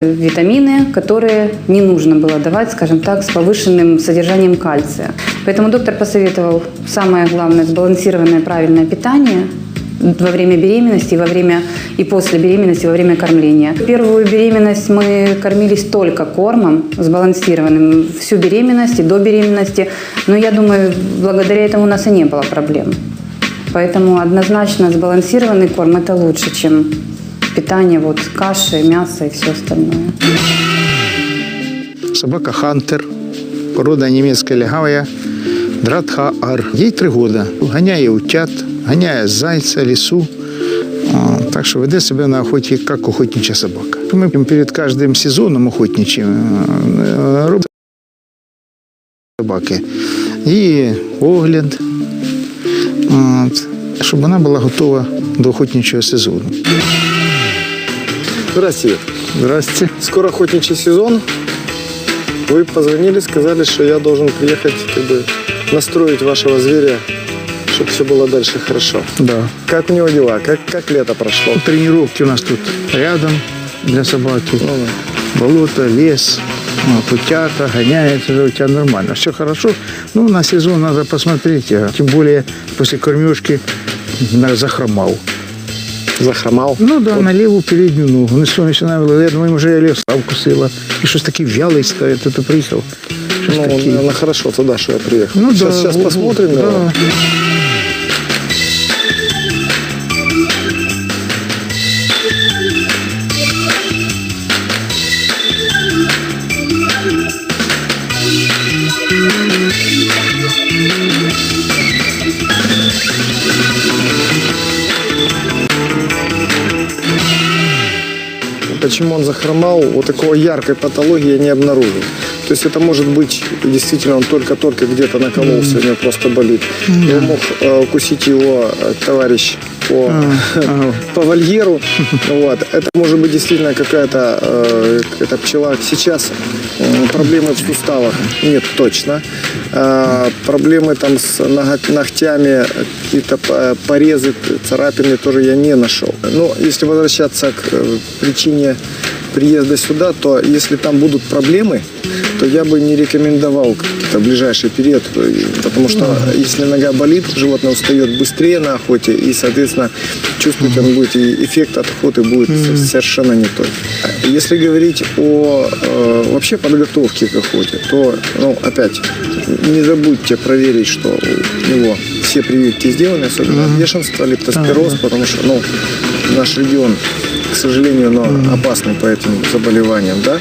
витамины, которые не нужно было давать, скажем так, с повышенным содержанием кальция. Поэтому доктор посоветовал самое главное сбалансированное правильное питание во время беременности, во время и после беременности, во время кормления. Первую беременность мы кормились только кормом сбалансированным всю беременность и до беременности, но я думаю, благодаря этому у нас и не было проблем. Поэтому однозначно сбалансированный корм – это лучше, чем питание, вот каши, мясо и все остальное. Собака Хантер, порода німецька лягавая, Дратха-Ар. Їй три роки. Ганяє утят, ганяє зайця, лісу. Так що веде себе на охоті, як охотнича собака. Ми перед кожним сезоном охотничим робимо собаки. І огляд, щоб вона була готова до охотничого сезону. Здравствуйте. Здрасте. Скоро охотничий сезон. Вы позвонили, сказали, что я должен приехать, как бы настроить вашего зверя, чтобы все было дальше хорошо. Да. Как у него дела? Как, как лето прошло? Тренировки у нас тут рядом для собаки. Ну, Болото, лес, ну, путята, гоняется, у тебя нормально. Все хорошо. Ну, на сезон надо посмотреть. а Тем более после кормежки захромал. захромал. Ну да, на левую переднюю ногу. Ну что, начинаю, я думаю, може я лев став кусила. І щось такий вялий стає, то ти приїхав. Щось Ну, такий. наверное, хорошо тогда, что я приехал. Ну сейчас, да. сейчас вот, посмотрим. Да. его. Почему он захромал, вот такой яркой патологии я не обнаружил. То есть это может быть действительно он только-только где-то накололся, у него просто болит. Его мог э, укусить его э, товарищ по, ага. по вольеру. Вот. Это может быть действительно какая-то э, какая-то пчела. Сейчас э, проблемы в суставах нет точно. Э, проблемы там с ногтями, какие-то п- порезы, царапины тоже я не нашел. Но если возвращаться к э, причине приезда сюда, то если там будут проблемы, то я бы не рекомендовал какой-то ближайший период, потому что если нога болит, животное устает быстрее на охоте, и, соответственно, чувствовать он будет, и эффект от охоты будет со- совершенно не тот. Если говорить о э, вообще подготовке к охоте, то, ну, опять, не забудьте проверить, что у него все прививки сделаны, особенно от бешенства, лептоспироз, потому что, ну, наш регион к сожалению, но опасный по этим заболеваниям, да,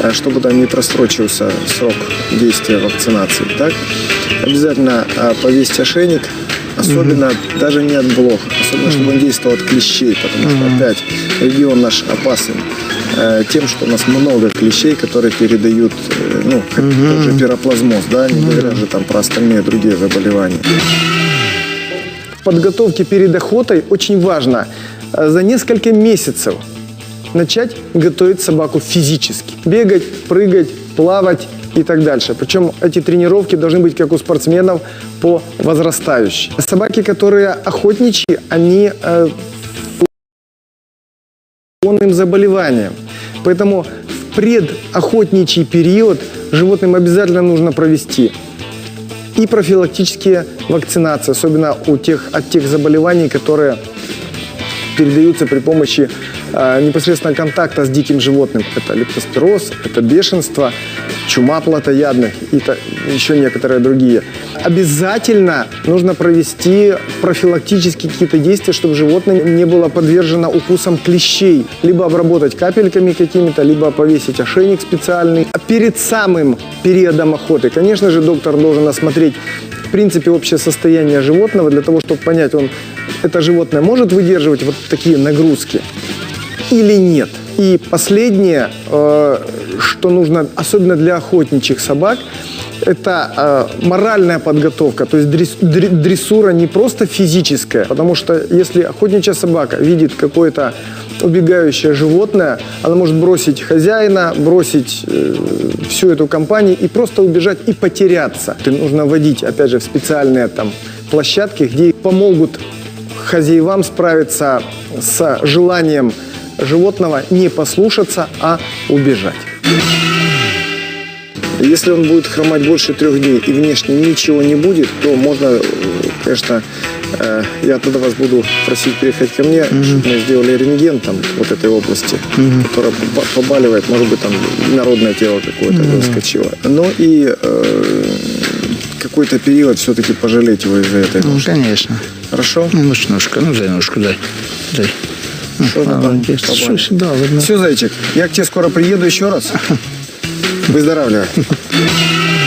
э, чтобы там не просрочился срок действия вакцинации, так, обязательно э, повесить ошейник, особенно даже не от блох, особенно чтобы он действовал от клещей, потому что опять регион наш опасен э, тем, что у нас много клещей, которые передают, э, ну, как тот же пироплазмоз, да, не говоря же там про остальные другие заболевания. В подготовке перед охотой очень важно за несколько месяцев начать готовить собаку физически. Бегать, прыгать, плавать и так дальше. Причем эти тренировки должны быть, как у спортсменов, по возрастающей. Собаки, которые охотничьи, они э, онным заболеваниям. Поэтому в предохотничий период животным обязательно нужно провести и профилактические вакцинации, особенно у тех, от тех заболеваний, которые передаются при помощи э, непосредственно контакта с диким животным. Это лептоспироз, это бешенство, чума плотоядных и та- еще некоторые другие. Обязательно нужно провести профилактические какие-то действия, чтобы животное не было подвержено укусам клещей. Либо обработать капельками какими-то, либо повесить ошейник специальный. А перед самым периодом охоты, конечно же, доктор должен осмотреть в принципе общее состояние животного для того, чтобы понять, он это животное может выдерживать вот такие нагрузки или нет. И последнее, э, что нужно, особенно для охотничьих собак, это э, моральная подготовка, то есть дрес- дре- дрессура не просто физическая, потому что если охотничья собака видит какое-то убегающее животное, она может бросить хозяина, бросить э, всю эту компанию и просто убежать и потеряться. И нужно вводить, опять же, в специальные там площадки, где помогут хозяевам справиться с желанием животного не послушаться, а убежать. Если он будет хромать больше трех дней и внешне ничего не будет, то можно, э, конечно, э, я тогда вас буду просить приехать ко мне, чтобы мы сделали рентген там вот этой области, которая поба- побаливает, может быть, там народное тело какое-то выскочило. Но и э, какой-то период все-таки пожалеть его из-за этой Ну, конечно. Хорошо? Ну, ну, ножка, ну, дай ножку, дай. Дай. Ну, там молодец. побаливает? Что сюда, видно. Все, зайчик, я к тебе скоро приеду еще раз. Выздоравливай.